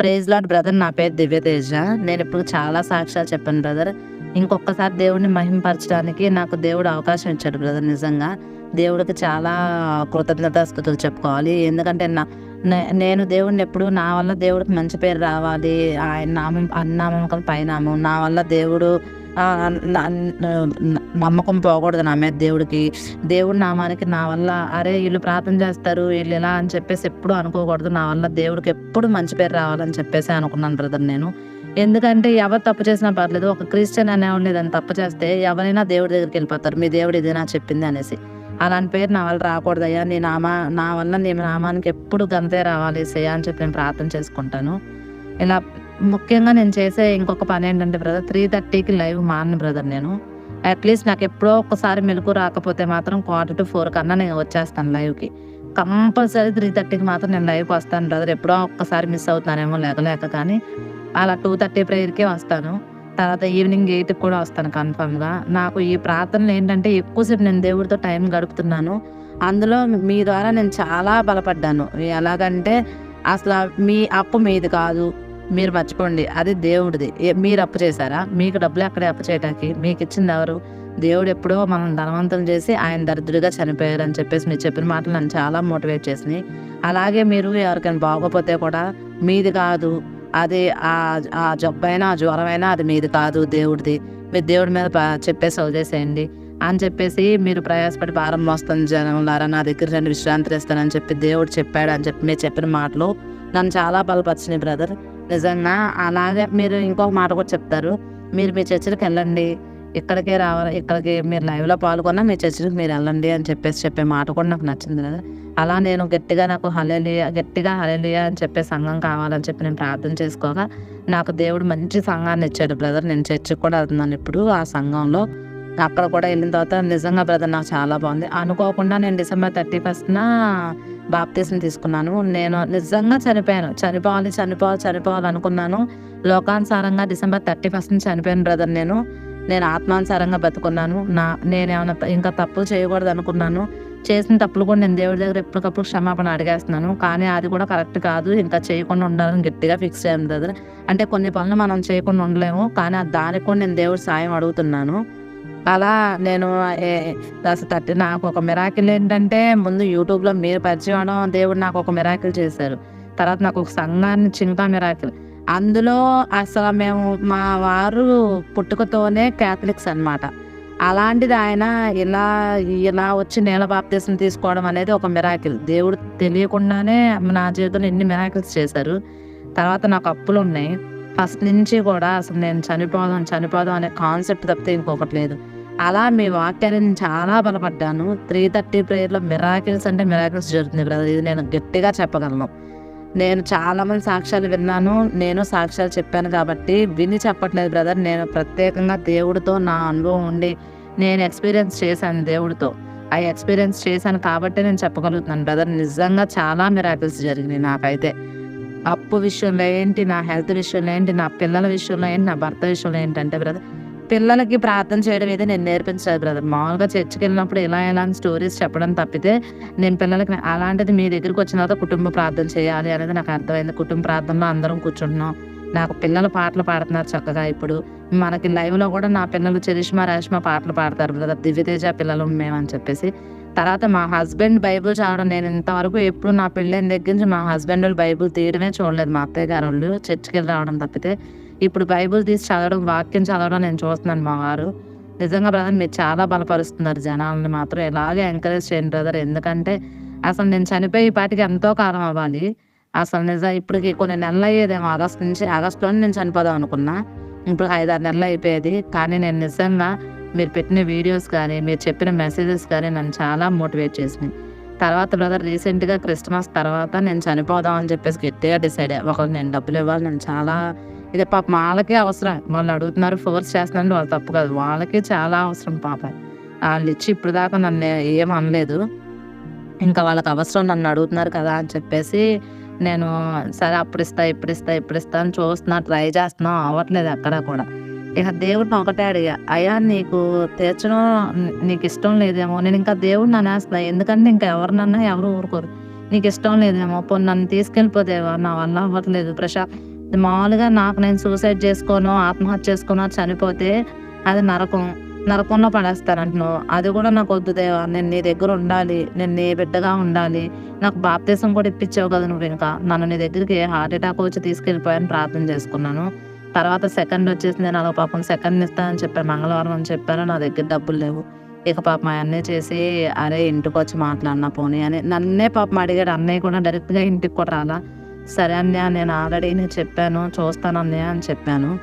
Praise lord brother నా పేరు దివ్యతేజ. నేను ఇప్పుడు చాలా సాక్ష్యాలు చెప్పాను బ్రదర్ ఇంకొకసారి దేవుడిని మహింపరచడానికి నాకు దేవుడు అవకాశం ఇచ్చాడు బ్రదర్ నిజంగా. దేవుడికి చాలా కృతజ్ఞతాస్థుతులు చెప్పుకోవాలి. ఎందుకంటే నా నే- నేను దేవుడిని ఎప్పుడు నా వల్ల దేవుడికి మంచి పేరు రావాలి. ఆయన నామం అన్నామం పైనామం నా వల్ల దేవుడు నమ్మకం పోకూడదు నా మీద దేవుడికి. దేవుడి నామానికి నా వల్ల అరే వీళ్ళు ప్రార్థన చేస్తారు వీళ్ళు ఇలా అని చెప్పేసి ఎప్పుడు అనుకోకూడదు. నా వల్ల దేవుడికి ఎప్పుడు మంచి పేరు రావాలని చెప్పేసి అనుకున్నాను బ్రదర్ నేను. ఎందుకంటే ఎవరు తప్పు చేసినా పర్లేదు ఒక క్రిస్టియన్ అనేవాళ్ళు దాన్ని తప్పు చేస్తే ఎవరైనా దేవుడి దగ్గరికి వెళ్ళిపోతారు. మీ దేవుడు ఇదేనా చెప్పింది అనేసి. అలాంటి పేరు నా వల్ల రాకూడదయ్యా నీ నామా నా వల్ల నీ నామానికి ఎప్పుడు గంతే రావాలి సేయా అని చెప్పి నేను ప్రార్థన చేసుకుంటాను. ఇలా ముఖ్యంగా నేను చేసే ఇంకొక పని ఏంటంటే బ్రదర్ త్రీ థర్టీకి లైవ్ మాను బ్రదర్ నేను. అట్లీస్ట్ నాకు ఎప్పుడో ఒక్కసారి మెలకు రాకపోతే మాత్రం క్వార్టర్ టు ఫోర్ కన్నా నేను వచ్చేస్తాను లైవ్కి కంపల్సరీ త్రీ థర్టీకి మాత్రం నేను లైవ్కి వస్తాను బ్రదర్ ఎప్పుడో ఒక్కసారి మిస్ అవుతానేమో లేక లేక కానీ అలా టూ థర్టీ ప్రేయర్కే వస్తాను. తర్వాత ఈవినింగ్ ఎయిట్కి కూడా వస్తాను కన్ఫామ్గా నాకు ఈ ప్రార్థనలు ఏంటంటే ఎక్కువసేపు నేను దేవుడితో టైం గడుపుతున్నాను. అందులో మీ ద్వారా నేను చాలా బలపడ్డాను. ఎలాగంటే అసలు మీ అప్పు మీది కాదు. మీరు మర్చిపోండి అది దేవుడిది. మీరు అప్పు చేశారా? మీకు డబ్బులు అక్కడే అప్పు చేయడానికి మీకు ఇచ్చింది ఎవరు? దేవుడు ఎప్పుడో మనం ధనవంతం చేసి ఆయన దరిద్రుడిగా చనిపోయారు అని చెప్పేసి మీరు చెప్పిన మాటలు నన్ను చాలా మోటివేట్ చేసినాయి. అలాగే మీరు ఎవరికైనా బాగోపోతే కూడా మీది కాదు అది ఆ ఆ జబ్బైనా ఆ జ్వరమైనా అది మీది కాదు దేవుడిది. మీరు దేవుడి మీద చెప్పేసి వదిలేసేయండి అని చెప్పేసి మీరు ప్రయాసపడి భారం మోస్తుంది జనంలారా నా దగ్గర రెండు విశ్రాంతి ఇస్తానని చెప్పి దేవుడు చెప్పాడు అని చెప్పి మీరు చెప్పిన మాటలు నన్ను చాలా బలపరిచినాయి బ్రదర్. నిజంగా అలాగే మీరు ఇంకొక మాట కూడా చెప్తారు. మీరు మీ చర్చికి వెళ్ళండి. ఇక్కడికే రావాలి. ఇక్కడికి మీరు లైవ్లో పాల్గొన్నా మీ చర్చికి మీరు వెళ్ళండి అని చెప్పేసి చెప్పే మాట కూడా నాకు నచ్చింది కదా అలా నేను గట్టిగా నాకు హలేలియా గట్టిగా హలేలియా అని చెప్పే సంఘం కావాలని చెప్పి నేను ప్రార్థన చేసుకోగా నాకు దేవుడు మంచి సంఘాన్ని ఇచ్చాడు బ్రదర్. నేను చర్చికి కూడా వెళ్తున్నాను ఇప్పుడు ఆ సంఘంలో. అక్కడ కూడా వెళ్ళిన తర్వాత నిజంగా బ్రదర్ నాకు చాలా బాగుంది. అనుకోకుండా నేను డిసెంబర్ థర్టీ ఫస్ట్న బాప్తీసం తీసుకున్నాను. నేను నిజంగా చనిపోయాను. చనిపోవాలి చనిపోవాలి చనిపోవాలి అనుకున్నాను. లోకానుసారంగా డిసెంబర్ థర్టీ ఫస్ట్ చనిపోయాను బ్రదర్ నేను. నేను ఆత్మానుసారంగా బతుకున్నాను. నా నేనేమైనా ఇంకా తప్పులు చేయకూడదు అనుకున్నాను. చేసిన తప్పులు కూడా నేను దేవుడి దగ్గర ఎప్పటికప్పుడు క్షమాపణ అడిగేస్తున్నాను. కానీ అది కూడా కరెక్ట్ కాదు. ఇంకా చేయకుండా ఉండాలని గట్టిగా ఫిక్స్ అయ్యాను బ్రదర్. అంటే కొన్ని పనులు మనం చేయకుండా ఉండలేము. కానీ దానికి కూడా నేను దేవుడి సాయం అడుగుతున్నాను. అలా నేను ఏ- అసలు తట్టి నాకు ఒక మిరాకిల్ ఏంటంటే ముందు యూట్యూబ్లో మీరు పరిచయం అవడం దేవుడు నాకు ఒక మిరాకిల్ చేశారు. తర్వాత నాకు ఒక సంఘాన్ని చింతా మిరాకిల్ అందులో అసలు మేము మా వారు పుట్టుకతోనే క్యాథలిక్స్ అన్నమాట. అలాంటిది ఆయన ఇలా ఇలా వచ్చి నేల బాప్తీసం తీసుకోవడం అనేది ఒక మిరాకిల్ దేవుడు తెలియకుండానే నా జీవితంలో ఎన్ని మిరాకిల్స్ చేశారు. తర్వాత నాకు అప్పులు ఉన్నాయి ఫస్ట్ నుంచి కూడా అసలు నేను చనిపోదాం చనిపోదాం అనే కాన్సెప్ట్ తప్పితే ఇంకొకటి లేదు. అలా మీ వాక్యాన్ని నేను చాలా బలపడ్డాను. త్రీ థర్టీ ప్రేయర్లో మిరాకిల్స్ అంటే మిరాకిల్స్ జరుగుతుంది బ్రదర్ ఇది నేను గట్టిగా చెప్పగలను. నేను చాలామంది సాక్ష్యాలు విన్నాను. నేను సాక్ష్యాలు చెప్పాను కాబట్టి విని చెప్పట్లేదు బ్రదర్ నేను ప్రత్యేకంగా దేవుడితో నా అనుభవం ఉండి నేను ఎక్స్పీరియన్స్ చేశాను దేవుడితో. ఆ ఎక్స్పీరియన్స్ చేశాను కాబట్టి నేను చెప్పగలుగుతున్నాను బ్రదర్ నిజంగా చాలా మిరాకిల్స్ జరిగినాయి నాకైతే. అప్పు విషయంలో ఏంటి నా హెల్త్ విషయంలో ఏంటి నా పిల్లల విషయంలో ఏంటి నా భర్త విషయంలో ఏంటంటే బ్రదర్ పిల్లలకి ప్రార్థన చేయడం అయితే నేను నేర్పించలేదు బ్రదర్. మామూలుగా చర్చికి వెళ్ళినప్పుడు ఇలా ఇలా స్టోరీస్ చెప్పడం తప్పితే నేను పిల్లలకి అలాంటిది మీ దగ్గరికి వచ్చిన తర్వాత కుటుంబ ప్రార్థన చేయాలి అనేది నాకు అర్థమైంది. కుటుంబ ప్రార్థనలో అందరం కూర్చుంటున్నాం. నాకు పిల్లలు పాటలు పాడుతున్నారు చక్కగా ఇప్పుడు. మనకి లైవ్లో కూడా నా పిల్లలు చరిష్మా రేష్మ పాటలు పాడతారు బ్రదర్. దివ్యతేజ పిల్లలు మేమని చెప్పేసి తర్వాత మా హస్బెండ్ బైబుల్ చదవడం నేను ఇంతవరకు ఎప్పుడు నా పెళ్ళైన దగ్గర నుంచి మా హస్బెండ్ వాళ్ళు బైబుల్ తీయడమే చూడలేదు. మా అత్తయ్య గారు వాళ్ళు చర్చికి వెళ్ళి రావడం తప్పితే ఇప్పుడు బైబుల్ తీసి చదవడం వాక్యం చదవడం నేను చూస్తున్నాను మా వారు. నిజంగా బ్రదర్ మీరు చాలా బలపరుస్తున్నారు జనాలని మాత్రం ఎలాగే ఎంకరేజ్ చేయండి బ్రదర్. ఎందుకంటే అసలు నేను చనిపోయి పాటికి ఎంతో కాలం అవ్వాలి. అసలు నిజం ఇప్పటికి కొన్ని నెలలు అయ్యేదేమో ఆగస్ట్ నుంచి ఆగస్ట్లోనే నేను చనిపోదాం అనుకున్నా. ఇప్పుడు ఐదారు నెలలు అయిపోయేది. కానీ నేను నిజంగా మీరు పెట్టిన వీడియోస్ కానీ మీరు చెప్పిన మెసేజెస్ కానీ నన్ను చాలా మోటివేట్ చేసినాయి. తర్వాత బ్రదర్ రీసెంట్గా క్రిస్మస్ తర్వాత నేను చనిపోదాం అని చెప్పేసి గట్టిగా డిసైడ్ అయ్యా. ఒకరు నేను డబ్బులు ఇవ్వాలి నేను చాలా ఇది పాప వాళ్ళకే అవసరం. వాళ్ళు అడుగుతున్నారు ఫోర్స్ చేస్తున్నారు వాళ్ళు తప్పు కాదు. వాళ్ళకి చాలా అవసరం పాప. వాళ్ళు ఇచ్చి ఇప్పుడు దాకా నన్ను ఏం అనలేదు. ఇంకా వాళ్ళకి అవసరం నన్ను అడుగుతున్నారు కదా అని చెప్పేసి నేను సరే అప్పుడు ఇస్తా ఇప్పుడు ఇస్తా ఇప్పుడు ఇస్తా అని చూస్తున్నా ట్రై చేస్తున్నా అవ్వట్లేదు అక్కడ కూడా. ఇక దేవుడిని ఒకటే అడిగా అయ్యా నీకు తీర్చడం నీకు ఇష్టం లేదేమో నేను ఇంకా దేవుడిని అనేస్తున్నా ఎందుకంటే ఇంకా ఎవరినన్నా ఎవరు ఊరుకోరు. నీకు ఇష్టం లేదేమో పొన్ను నన్ను తీసుకెళ్ళిపోతేవా నా వల్ల అవ్వట్లేదు ప్రశాంత్. మామూలుగా నాకు నేను సూసైడ్ చేసుకోను ఆత్మహత్య చేసుకోను చనిపోతే అది నరకం నరకంలో పడేస్తానంటున్నావు అది కూడా నాకు వద్దు దేవా నేను నీ దగ్గర ఉండాలి నేను నీ బిడ్డగా ఉండాలి. నాకు బాప్తీసం కూడా ఇప్పించావు కదా నువ్వు ఇంకా. నన్ను నీ దగ్గరికి హార్ట్ అటాక్ వచ్చి తీసుకెళ్ళిపోయాను ప్రార్థన చేసుకున్నాను. తర్వాత సెకండ్ వచ్చేసి నేను అలా పాపం సెకండ్ ఇస్తానని చెప్పాను మంగళవారం అని చెప్పాను నా దగ్గర డబ్బులు లేవు. ఇక పాపం అన్నీ చేసి అరే ఇంటికి వచ్చి మాట్లాడినా పోనీ అని. నన్నే పాపం అడిగాడు. అన్నయ్య కూడా డైరెక్ట్గా ఇంటికి కూడా రాలా. సరే అన్నయ్య నేను ఆల్రెడీ నేను చెప్పాను చూస్తాను అన్నయ్య అని చెప్పాను.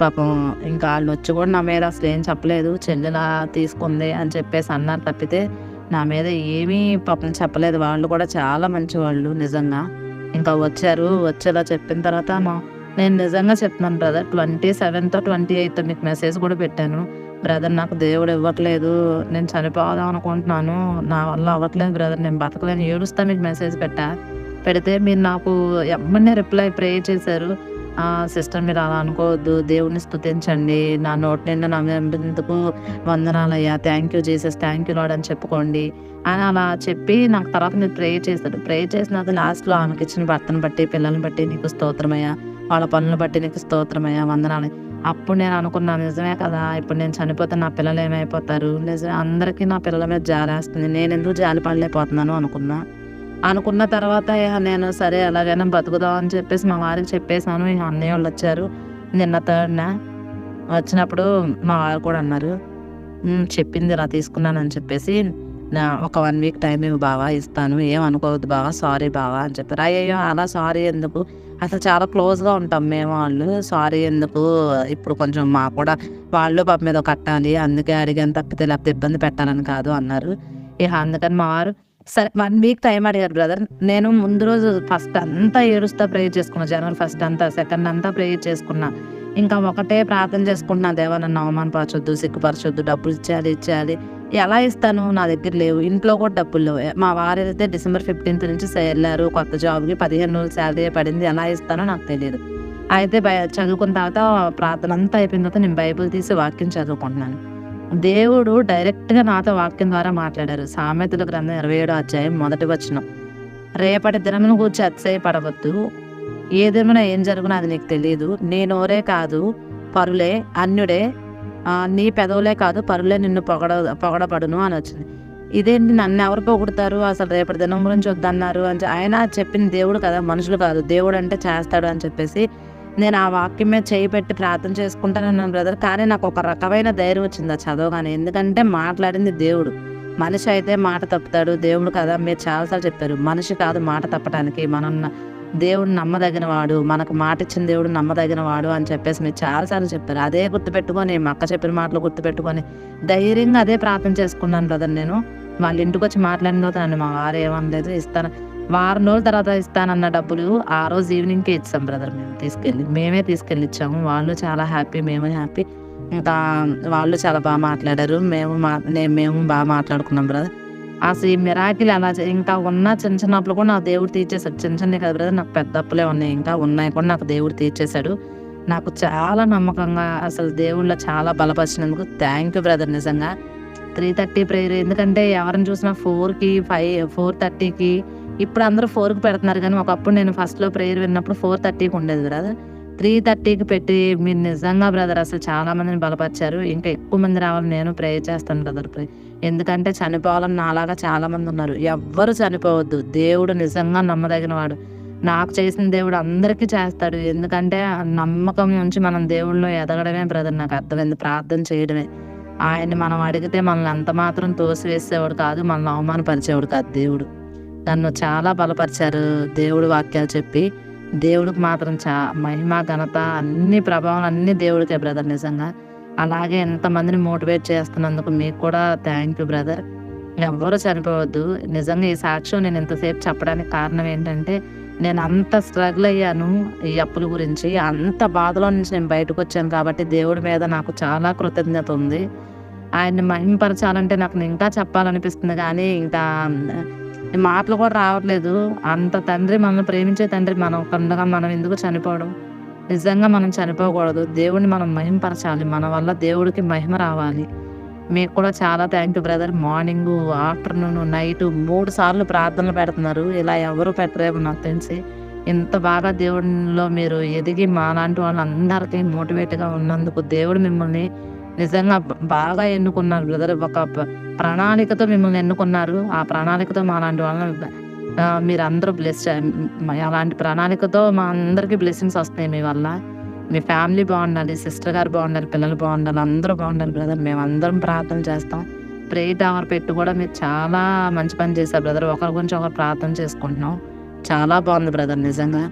పాపం ఇంకా వాళ్ళు వచ్చి కూడా నా మీద అసలు ఏం చెప్పలేదు. చెల్లెలా తీసుకుంది అని చెప్పేసి అన్నారు తప్పితే నా మీద ఏమీ పాపం చెప్పలేదు. వాళ్ళు కూడా చాలా మంచి వాళ్ళు నిజంగా. ఇంకా వచ్చారు. వచ్చేలా చెప్పిన తర్వాత మా నేను నిజంగా చెప్తున్నాను brother twenty seventh twenty eighth మీకు మెసేజ్ కూడా పెట్టాను. బ్రదర్ నాకు దేవుడు ఇవ్వట్లేదు. నేను చనిపోదాం అనుకుంటున్నాను. నా వల్ల అవ్వట్లేదు బ్రదర్ నేను బతకలేను. ఏడుస్తా మీకు మెసేజ్ పెట్టా. పెడితే మీరు నాకు ఎమ్మనే రిప్లై ప్రే చేశారు. ఆ సిస్టర్ మీరు అలా అనుకోవద్దు. దేవుడిని స్తుతించండి. నా నోటి నిండా నమ్మేందుకు వందనాలయ్యా thank you Jesus thank you lord అని చెప్పుకోండి. అని అలా చెప్పి నాకు తర్వాత మీరు ప్రే చేశారు. ప్రే చేసినాక లాస్ట్లో ఆమెకి ఇచ్చిన భర్తను బట్టి పిల్లల్ని బట్టి నీకు స్తోత్రమయ్యా. వాళ్ళ పనులు బట్టి నీకు స్తోత్రమయ్యా వందనాలు. అప్పుడు నేను అనుకున్నాను నిజమే కదా ఇప్పుడు నేను చనిపోతే నా పిల్లలు ఏమైపోతారు? నిజమే అందరికీ నా పిల్లల మీద జాలేస్తుంది. నేను ఎందుకు జాలి పడలేకపోతున్నాను అనుకున్నా. అనుకున్న తర్వాత నేను సరే ఎలాగైనా బతుకుదాం అని చెప్పేసి మా వారికి చెప్పేసాను ఇక అన్నయ్య వాళ్ళు వచ్చారు. నిన్న థర్డ్న వచ్చినప్పుడు మా వారు కూడా అన్నారు చెప్పింది ఇలా తీసుకున్నానని చెప్పేసి నా ఒక వన్ వీక్ టైం ఇవ్వు బావా ఇస్తాను. ఏం అనుకోవద్దు బావా సారీ బావా అని చెప్పారు. అయ్యో అలా సారీ ఎందుకు? అసలు చాలా క్లోజ్గా ఉంటాం మేము వాళ్ళు. సారీ ఎందుకు? ఇప్పుడు కొంచెం మా కూడా వాళ్ళు పాప మీద కట్టాలి అందుకే అడిగాను తప్పితే లేకపోతే ఇబ్బంది పెట్టాలని కాదు అన్నారు. ఇక అందుకని మా వారు సరే వన్ వీక్ టైం అడిగారు బ్రదర్. నేను ముందు రోజు ఫస్ట్ అంతా ఏడుస్తా ప్రేయర్ చేసుకున్నా జనవరి ఫస్ట్ అంతా సెకండ్ అంతా ప్రేయర్ చేసుకున్నా. ఇంకా ఒకటే ప్రార్థన చేసుకుంటున్నా దేవా నన్ను అవమానపరచొద్దు సిగ్గుపరచొద్దు డబ్బులు ఇచ్చేయాలి ఇచ్చేయాలి. ఎలా ఇస్తాను? నా దగ్గర లేవు. ఇంట్లో కూడా డబ్బులు లేవు. మా వారు అయితే డిసెంబర్ ఫిఫ్టీన్త్ నుంచి వెళ్ళారు కొత్త జాబ్కి పదిహేను రోజులు శాలరీ పడింది. ఎలా ఇస్తానో నాకు తెలియదు. అయితే బై చదువుకున్న తర్వాత ప్రార్థన అంతా అయిపోయిన తర్వాత నేను బైబిల్ తీసి వాక్యం చదువుకుంటున్నాను. దేవుడు డైరెక్ట్గా నాతో వాక్యం ద్వారా మాట్లాడారు. సామెతల గ్రంథం ఇరవై ఏడో అధ్యాయం మొదటి వచనం. రేపటి దినమును కూర్చి అతిశయపడవద్దు ఏ దినమున ఏం జరుగునో అది నీకు తెలియదు నేనోరే కాదు. పరులే అన్యుడే నీ పెదవులే కాదు పరులే నిన్ను పొగడ పొగడపడును అని వచ్చింది. ఇదేంటి నన్ను ఎవరు పొగుడతారు అసలు రేపటి దినం గురించి వద్దన్నారు అని ఆయన చెప్పిన దేవుడు కదా మనుషులు కాదు దేవుడు అంటే చేస్తాడు అని చెప్పేసి నేను ఆ వాక్యం మీద చేయి పెట్టి ప్రార్థన చేసుకుంటానన్నాను బ్రదర్ కానీ నాకు ఒక రకమైన ధైర్యం వచ్చింది ఆ చదవగానే ఎందుకంటే మాట్లాడింది దేవుడు. మనిషి అయితే మాట తప్పుతాడు దేవుడు కదా మీరు చాలాసార్లు చెప్పారు మనిషి కాదు మాట తప్పడానికి మనం దేవుడు నమ్మదగిన వాడు మనకు మాట ఇచ్చిన దేవుడు నమ్మదగిన వాడు అని చెప్పేసి మీరు చాలాసార్లు చెప్పారు. అదే గుర్తుపెట్టుకొని మా అక్క చెప్పిన మాటలు గుర్తుపెట్టుకొని ధైర్యంగా అదే ప్రార్థన చేసుకున్నాను బ్రదర్ నేను. వాళ్ళ ఇంటికి వచ్చి మాట్లాడిన మా వారు ఏమనలేదు ఇస్తాను. వారం రోజుల తర్వాత ఇస్తానన్న డబ్బులు ఆ రోజు ఈవినింగ్కే ఇచ్చాం బ్రదర్ మేము. తీసుకెళ్ళి మేమే తీసుకెళ్ళి ఇచ్చాము. వాళ్ళు చాలా హ్యాపీ మేము హ్యాపీ ఇంకా వాళ్ళు చాలా బాగా మాట్లాడారు. మేము మా మేము బాగా మాట్లాడుకున్నాం బ్రదర్ అసలు ఈ మిరాకిల్ అలా చే- ఇంకా ఉన్న చిన్న చిన్న అప్పులు కూడా నాకు దేవుడు తీర్చేశాడు. చిన్న చిన్న కదా బ్రదర్ నాకు పెద్ద అప్పులే ఉన్నాయి. ఇంకా ఉన్నాయి కూడా నాకు దేవుడు తీర్చేశాడు. నాకు చాలా నమ్మకంగా అసలు దేవుళ్ళ చాలా బలపరిచినందుకు థ్యాంక్ యూ బ్రదర్ నిజంగా. త్రీ థర్టీ ప్రేయర్ ఎందుకంటే ఎవరిని చూసినా ఫోర్కి ఫైవ్ ఫోర్ థర్టీకి ఇప్పుడు అందరూ ఫోర్కి పెడుతున్నారు కానీ ఒకప్పుడు నేను ఫస్ట్లో ప్రేయర్ విన్నప్పుడు ఫోర్ థర్టీకి ఉండేది బ్రదర్ త్రీ థర్టీకి పెట్టి మీరు నిజంగా బ్రదర్ అసలు చాలా మందిని బలపరిచారు. ఇంకా ఎక్కువ మంది రావాలి నేను ప్రేయర్ చేస్తాను బ్రదర్ ప్రే ఎందుకంటే చనిపోవాలని నాలాగా చాలామంది ఉన్నారు. ఎవ్వరు చనిపోవద్దు. దేవుడు నిజంగా నమ్మదగిన వాడు నాకు చేసిన దేవుడు అందరికీ చేస్తాడు. ఎందుకంటే ఆ నమ్మకం నుంచి మనం దేవుళ్ళలో ఎదగడమే బ్రదర్ నాకు అర్థమైంది. ప్రార్థన చేయడమే. ఆయన్ని మనం అడిగితే మనల్ని ఎంత మాత్రం తోసివేసేవాడు కాదు మనల్ని అవమానపరిచేవాడు కాదు దేవుడు. నన్ను చాలా బలపరిచారు దేవుడు వాక్యాలు చెప్పి. దేవుడికి మాత్రం చా మహిమ ఘనత అన్ని ప్రభావం అన్ని దేవుడికే బ్రదర్ నిజంగా. అలాగే ఎంతమందిని మోటివేట్ చేస్తున్నందుకు మీకు కూడా థ్యాంక్ యూ బ్రదర్ ఎవ్వరూ చనిపోవద్దు. నిజంగా ఈ సాక్ష్యం నేను ఇంతసేపు చెప్పడానికి కారణం ఏంటంటే నేను అంత స్ట్రగుల్ అయ్యాను ఈ అప్పుల గురించి. అంత బాధలో నుంచి నేను బయటకు వచ్చాను కాబట్టి దేవుడి మీద నాకు చాలా కృతజ్ఞత ఉంది. ఆయన్ని మహింపరచాలంటే నాకు ఇంకా చెప్పాలనిపిస్తుంది కానీ ఇంకా మాటలు కూడా రావట్లేదు. అంత తండ్రి మనల్ని ప్రేమించే తండ్రి మనం ఉండగా మనం ఎందుకు చనిపోవడం? నిజంగా మనం చనిపోకూడదు. దేవుడిని మనం మహింపరచాలి. మన వల్ల దేవుడికి మహిమ రావాలి. మీకు కూడా చాలా thank you brother. Morning afternoon night మూడు సార్లు ప్రార్థనలు పెడుతున్నారు. ఇలా ఎవరు పెట్టరేమో నాకు తెలిసి. ఇంత బాగా దేవుడిలో మీరు ఎదిగి మాలాంటి వాళ్ళందరికీ మోటివేట్గా ఉన్నందుకు దేవుడు మిమ్మల్ని నిజంగా బాగా ఎన్నుకున్నారు బ్రదర్. ఒక ప్రణాళికతో మిమ్మల్ని ఎన్నుకున్నారు. ఆ ప్రణాళికతో మాలాంటి వాళ్ళని మీరు అందరూ బ్లెస్ అలాంటి ప్రణాళికతో మా అందరికీ బ్లెస్సింగ్స్ వస్తాయి మీ వల్ల. మీ ఫ్యామిలీ బాగుండాలి సిస్టర్ గారు బాగుండాలి పిల్లలు బాగుండాలి అందరూ బాగుండాలి బ్రదర్ మేము అందరం ప్రార్థన చేస్తాం. ప్రే టవర్ పెట్టి కూడా మీరు చాలా మంచి పని చేశారు బ్రదర్ ఒకరి గురించి ఒకరు ప్రార్థన చేసుకుంటున్నాం. చాలా బాగుంది బ్రదర్ నిజంగా.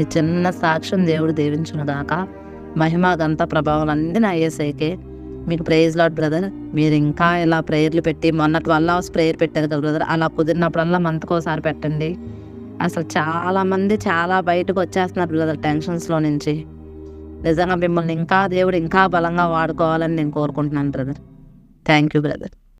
ఈ చిన్న సాక్ష్యం దేవుడు దీవించును దాకా మహిమ గంత ప్రభావం అన్నీ నా ఏసైకే మీకు ప్రేజ్ లాడ్ బ్రదర్ మీరు ఇంకా ఇలా ప్రేయర్లు పెట్టి మొన్నటి వల్ల ప్రేయర్ పెట్టారు కదా బ్రదర్ అలా కుదిరినప్పుడల్లా మంత్కోసారి పెట్టండి. అసలు చాలామంది చాలా బయటకు వచ్చేస్తున్నారు బ్రదర్ టెన్షన్స్లో నుంచి. నిజంగా మిమ్మల్ని ఇంకా దేవుడు ఇంకా బలంగా వాడుకోవాలని నేను కోరుకుంటున్నాను బ్రదర్ థ్యాంక్ యూ బ్రదర్